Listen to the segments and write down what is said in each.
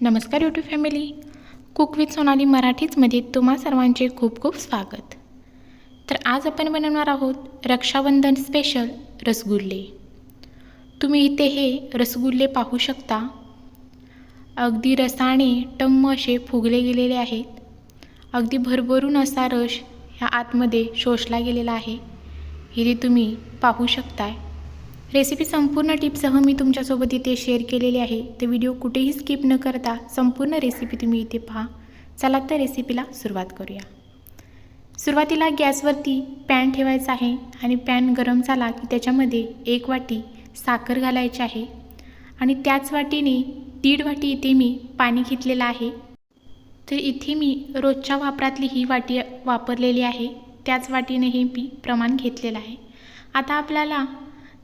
नमस्कार YouTube family cook with Sonali मराठीचमध्ये तुम्हा सर्वांचे खूप खूप स्वागत. तर आज आपण बनवणार आहोत रक्षाबंधन स्पेशल रसगुल्ले. तुम्ही इथे हे रसगुल्ले पाहू शकता. अगदी रसाने टम्म असे फुगले गेलेले आहेत. अगदी भरभरून असा रस ह्या आतमध्ये शोषला गेलेला आहे. हे तुम्ही पाहू शकताय. रेसिपी संपूर्ण टिपसह मी तुमच्यासोबत इथे शेअर केलेली आहे. तर व्हिडिओ कुठेही स्किप न करता संपूर्ण रेसिपी तुम्ही इथे पहा. चला तर रेसिपीला सुरुवात करूया. सुरुवातीला गॅसवरती पॅन ठेवायचा आहे आणि पॅन गरम झाला की त्याच्यामध्ये एक वाटी साखर घालायची आहे. आणि त्याच वाटीने दीड वाटी इथे मी पाणी घेतलेलं आहे. तर इथे मी रोजच्या वापरातली ही वाटी वापरलेली आहे. त्याच वाटीने हे मी प्रमाण घेतलेलं आहे. आता आपल्याला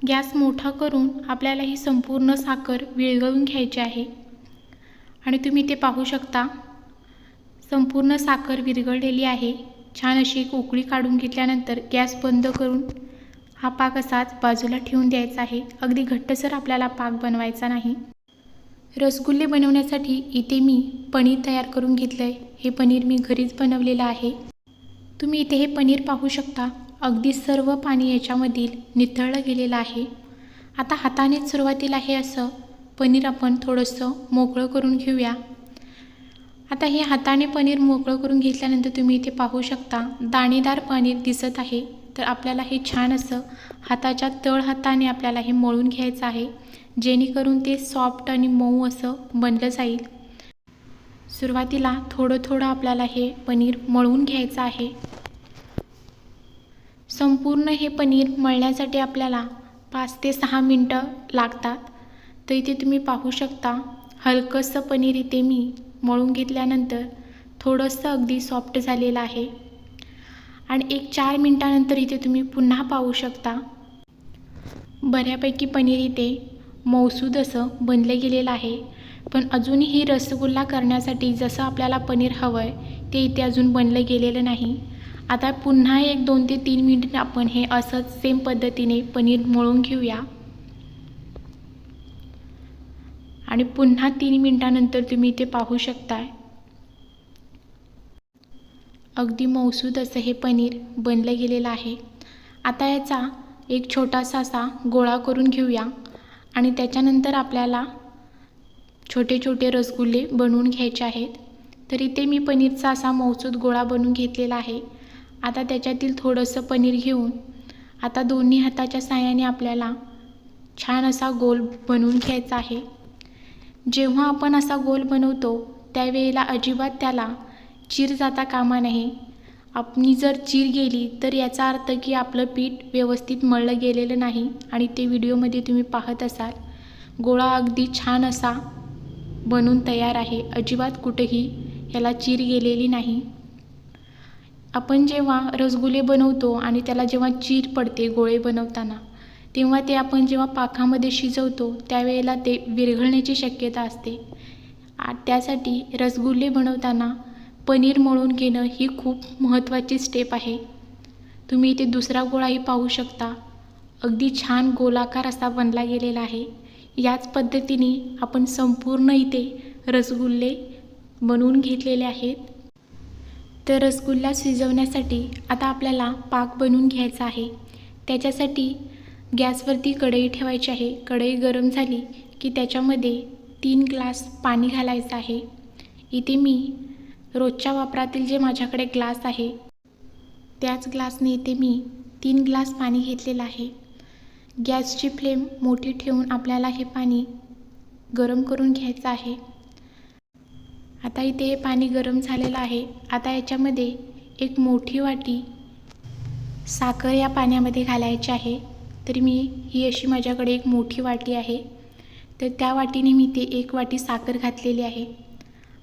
गॅस मोठा करून आपल्याला ही संपूर्ण साखर विरघळून घ्यायची आहे. आणि तुम्ही ते पाहू शकता संपूर्ण साखर विरघळलेली आहे. छान अशी एक उकळी काढून घेतल्यानंतर गॅस बंद करून हा पाक असाच बाजूला ठेवून द्यायचा आहे. अगदी घट्टसर आपल्याला पाक बनवायचा नाही. रसगुल्ले बनवण्यासाठी इथे मी पनीर तयार करून घेतलं आहे हे पनीर मी घरीच बनवलेलं आहे. तुम्ही इथे हे पनीर पाहू शकता. अगदी सर्व पाणी याच्यामधील निथळलं गेलेलं आहे. आता हातानेच सुरुवातीला हे असं पनीर आपण थोडंसं मोकळं करून घेऊया. आता हे हाताने पनीर मोकळं करून घेतल्यानंतर तुम्ही इथे पाहू शकता दाणेदार पनीर दिसत आहे. तर आपल्याला हे छान असं हाताच्या तळ हाताने आपल्याला हे मळून घ्यायचं आहे. जेणेकरून ते सॉफ्ट आणि मऊ असं बनलं जाईल. सुरुवातीला थोडं थोडं आपल्याला हे पनीर मळून घ्यायचं आहे. संपूर्ण हे पनीर मळण्यासाठी आपल्याला पाच ते सहा मिनटं लागतात. तर इथे तुम्ही पाहू शकता हलकंसं पनीर इथे मी मळून घेतल्यानंतर थोडंसं अगदी सॉफ्ट झालेलं आहे. आणि एक चार मिनटानंतर इथे तुम्ही पुन्हा पाहू शकता बऱ्यापैकी पनीर इथे मौसूद असं बनलं गेलेलं आहे. पण अजूनही रसगुल्ला करण्यासाठी जसं आपल्याला पनीर हवं आहे ते इथे अजून बनलं गेलेलं नाही. आता पुन्हा एक दोन ते तीन मिनिट आपण हे असंच सेम पद्धतीने पनीर मळून घेऊया. आणि पुन्हा तीन मिनटानंतर तुम्ही इथे पाहू शकताय. अगदी मौसूद असं हे पनीर बनलं गेलेलं आहे. आता याचा एक छोटासा असा गोळा करून घेऊया. आणि त्याच्यानंतर आपल्याला छोटे छोटे रसगुल्ले बनवून घ्यायचे आहेत. तर इथे मी पनीरचा असा मौसूद गोळा बनवून घेतलेला आहे. आता त्याच्यातील थोडंसं पनीर घेऊन आता दोन्ही हाताच्या साह्याने आपल्याला छान असा गोल बनवून घ्यायचा आहे. जेव्हा आपण असा गोल बनवतो त्यावेळेला अजिबात त्याला चीर जाता कामा नाही आपली जर चीर गेली तर याचा अर्थ की आपलं पीठ व्यवस्थित मळलं गेलेलं नाही आणि ते व्हिडिओमध्ये तुम्ही पाहत असाल. गोळा अगदी छान असा बनून तयार आहे. अजिबात कुठेही याला चीर गेलेली नाही. आपण जेव्हा रसगुल्ले बनवतो आणि त्याला जेव्हा चीर पडते गोळे बनवताना तेव्हा ते आपण जेव्हा पाखामध्ये शिजवतो त्यावेळेला ते विरघळण्याची शक्यता असते. त्यासाठी रसगुल्ले बनवताना पनीर मळून घेणं ही खूप महत्त्वाची स्टेप आहे. तुम्ही इथे दुसरा गोळाही पाहू शकता. अगदी छान गोलाकार असा बनला गेलेला आहे. याच पद्धतीने आपण संपूर्ण इथे रसगुल्ले बनवून घेतलेले आहेत. तर रसगुल्ला शिजवण्यासाठी आता आपल्याला पाक बनवून घ्यायचा आहे. त्याच्यासाठी गॅसवरती कढई ठेवायची आहे. कढई गरम झाली की त्याच्यामध्ये तीन ग्लास पाणी घालायचं आहे. इथे मी रोजच्या वापरातील जे माझ्याकडे ग्लास आहे त्याच ग्लासने इथे मी तीन ग्लास पाणी घेतलेलं आहे. गॅसची फ्लेम मोठी ठेवून आपल्याला हे पाणी गरम करून घ्यायचं आहे. आता इथे हे पाणी गरम झालेलं आहे. आता याच्यामध्ये एक मोठी वाटी साखर या पाण्यामध्ये घालायची आहे. तर मी ही अशी माझ्याकडे एक मोठी वाटी आहे. तर त्या वाटीने मी ते एक वाटी साखर घातलेली आहे.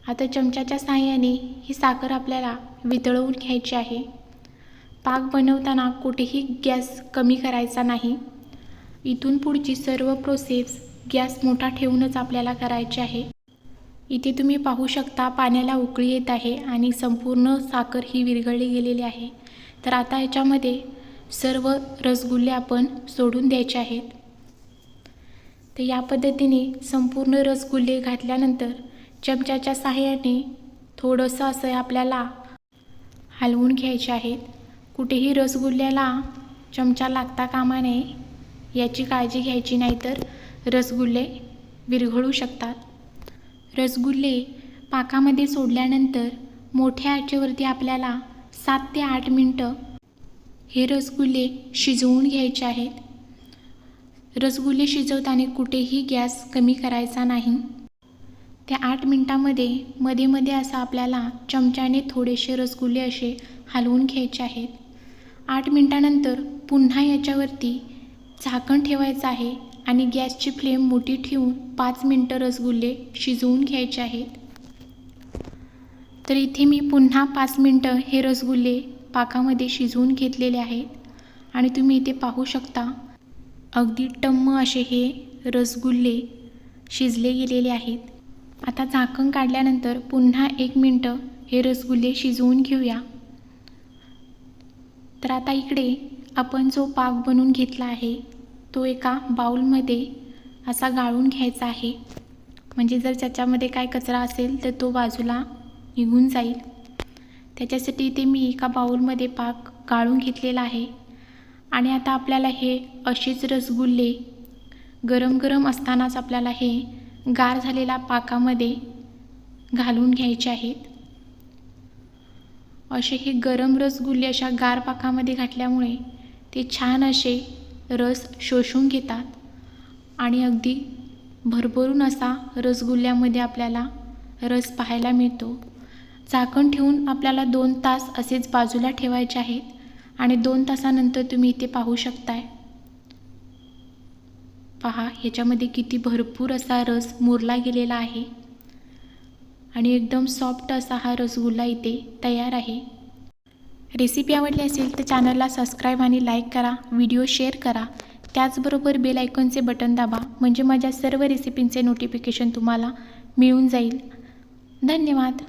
आता चमच्याच्या साहाय्याने ही साखर आपल्याला वितळवून घ्यायची आहे. पाक बनवताना कुठेही गॅस कमी करायचा नाही. इथून पुढची सर्व प्रोसेस गॅस मोठा ठेवूनच आपल्याला करायची आहे. इथे तुम्ही पाहू शकता पाण्याला उकळी येत आहे आणि संपूर्ण साखर ही विरघळली गेलेली आहे. तर आता याच्यामध्ये सर्व रसगुल्ले आपण सोडून द्यायचे आहेत. तर या पद्धतीने संपूर्ण रसगुल्ले घातल्यानंतर चमच्याच्या सहाय्याने थोडंसं असं आपल्याला हलवून घ्यायचे आहेत. कुठेही रसगुल्ल्याला चमचा लागता कामा नये. याची काळजी घ्यायची नाही तर रसगुल्ले विरघळू शकतात. रसगुल्ले पाकामध्ये सोडल्यानंतर मोठ्या आचेवरती आपल्याला सात ते आठ मिनटं हे रसगुल्ले शिजवून घ्यायचे आहेत. रसगुल्ले शिजवताना कुठेही गॅस कमी करायचा नाही. त्या आठ मिनटामध्ये मध्ये मध्ये असं आपल्याला चमच्याने थोडेसे रसगुल्ले असे हलवून घ्यायचे आहेत. आठ मिनटानंतर पुन्हा याच्यावरती झाकण ठेवायचं आहे आणि गॅसची फ्लेम मोठी ठेवून पाच मिनटं रसगुल्ले शिजवून घ्यायचे आहेत. तर इथे मी पुन्हा पाच मिनटं हे रसगुल्ले पाकामध्ये शिजवून घेतलेले आहेत आणि तुम्ही इथे पाहू शकता अगदी टम्म असे हे रसगुल्ले शिजले गेलेले आहेत. आता झाकण काढल्यानंतर पुन्हा एक मिनटं हे रसगुल्ले शिजवून घेऊया. तर आता इकडे आपण जो पाक बनवून घेतला आहे तो एका बाऊलमध्ये असा गाळून घ्यायचा आहे. म्हणजे जर त्याच्यामध्ये काय कचरा असेल तर तो बाजूला निघून जाईल. त्याच्यासाठी ते मी एका बाऊलमध्ये पाक गाळून घेतलेला आहे. आणि आता आपल्याला हे असेच रसगुल्ले गरम गरम असतानाच आपल्याला हे गार झालेल्या पाकामध्ये घालून घ्यायचे आहेत. असे हे गरम रसगुल्ले अशा गार पाकामध्ये घातल्यामुळे ते छान असे रस शोषून घेतात. आणि अगदी भरभरून असा रसगुल्ल्यामध्ये आपल्याला रस पाहायला मिळतो. झाकण ठेवून आपल्याला दोन तास असेच बाजूला ठेवायचे आहेत आणि दोन तासानंतर तुम्ही इथे पाहू शकताय. पहा ह्याच्यामध्ये किती भरपूर असा रस मुरला गेलेला आहे. आणि एकदम सॉफ्ट असा हा रसगुल्ला इथे तयार आहे. रेसिपी आवडली असेल तर चॅनलला सबस्क्राईब आणि लाईक करा व्हिडिओ शेअर करा. त्याचबरोबर बेल आयकॉनचे बटन दाबा म्हणजे माझ्या सर्व रेसिपींचे नोटिफिकेशन तुम्हाला मिळून जाईल. धन्यवाद.